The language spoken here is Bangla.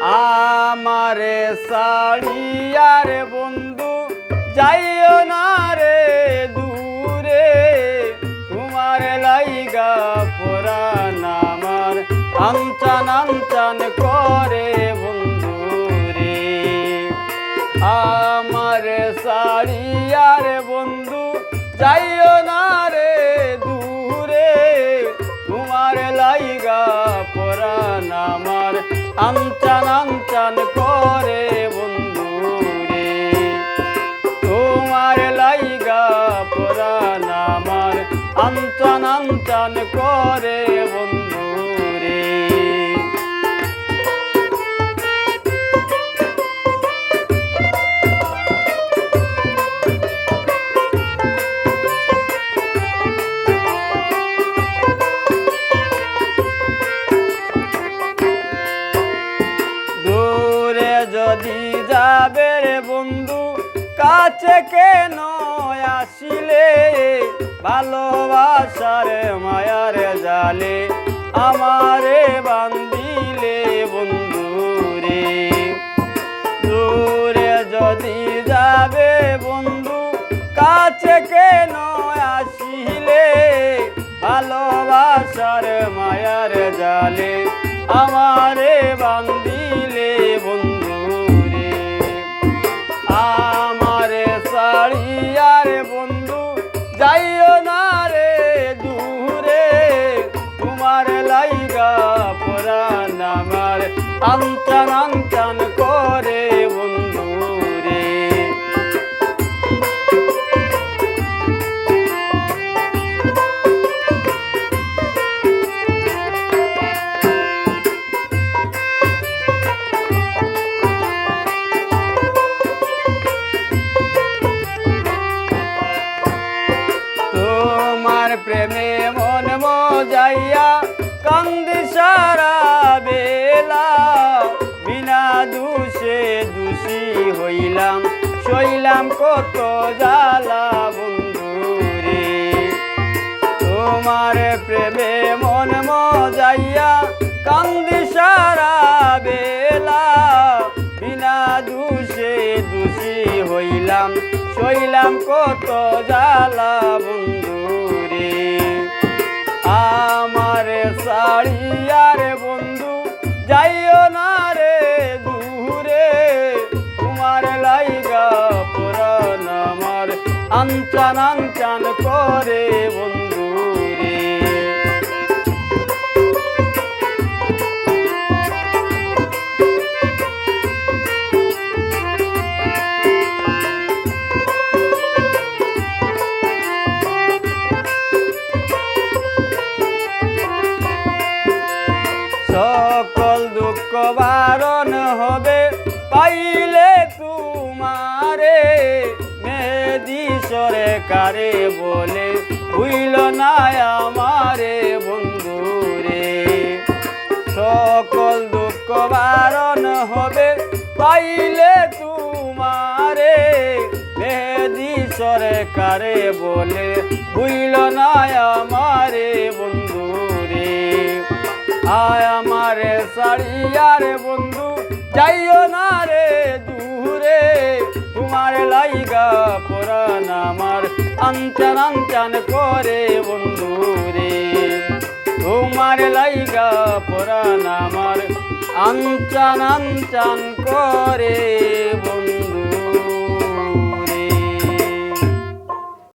আমারে সাড়িয়ার বন্ধু, যাইও না রে দূরে। তোমার লাইগা পুরান আমার আঞ্চান আঞ্চান করে বন্ধু রে। আমার সাড়িয়ার বন্ধু, যাইও আঞ্চান চান করে বন্ধু রে তোমার লাইগা পরান আমার আঞ্চান আঞ্চান করে বন্ধু যদি যাবে রে বন্ধু, কাছে কেন আসিলে? ভালোবাসার মায়ার জালে আমারে বান্দিলে বন্ধু রে। দূরে যদি যাবে বন্ধু, কাছে কেন আসিলে? ভালোবাসার মায়ার জালে আমারে বান্দিলে বন্ধু আঞ্চান আঞ্চান করে বন্ধু রে তোমার প্রেমে মন মজাইয়া কান্দি সারা বেলা। দোষে দোষী হইলাম, সইলাম কত জ্বালা বন্ধু রে তোমার প্রেমে মন মজাইয়া কান্দি সারা বেলা। বিনা দোষে দোষী হইলাম, সইলাম কত জ্বালা বন্ধু রে আমার সাড়িয়ার বন্ধু, যাইও না আঞ্চান আঞ্চান করে বন্ধু রে সকল দুঃখ বারণ সরে কারে বলে? হইল না আমারে বন্ধু রে সকল দুঃখ বারণ হবে, পাইলে তোমারে। মেদি সরে কারে বলে? হইল না আমারে বন্ধু রে আয় আমারে সাড়িয়ারে বন্ধু, যাইও না রে দূরে তোমার লাইগা পুরান আমার আঞ্চান আঞ্চান করে বন্ধু রে তোমার লাইগা পুরান আমার আঞ্চান আঞ্চান করে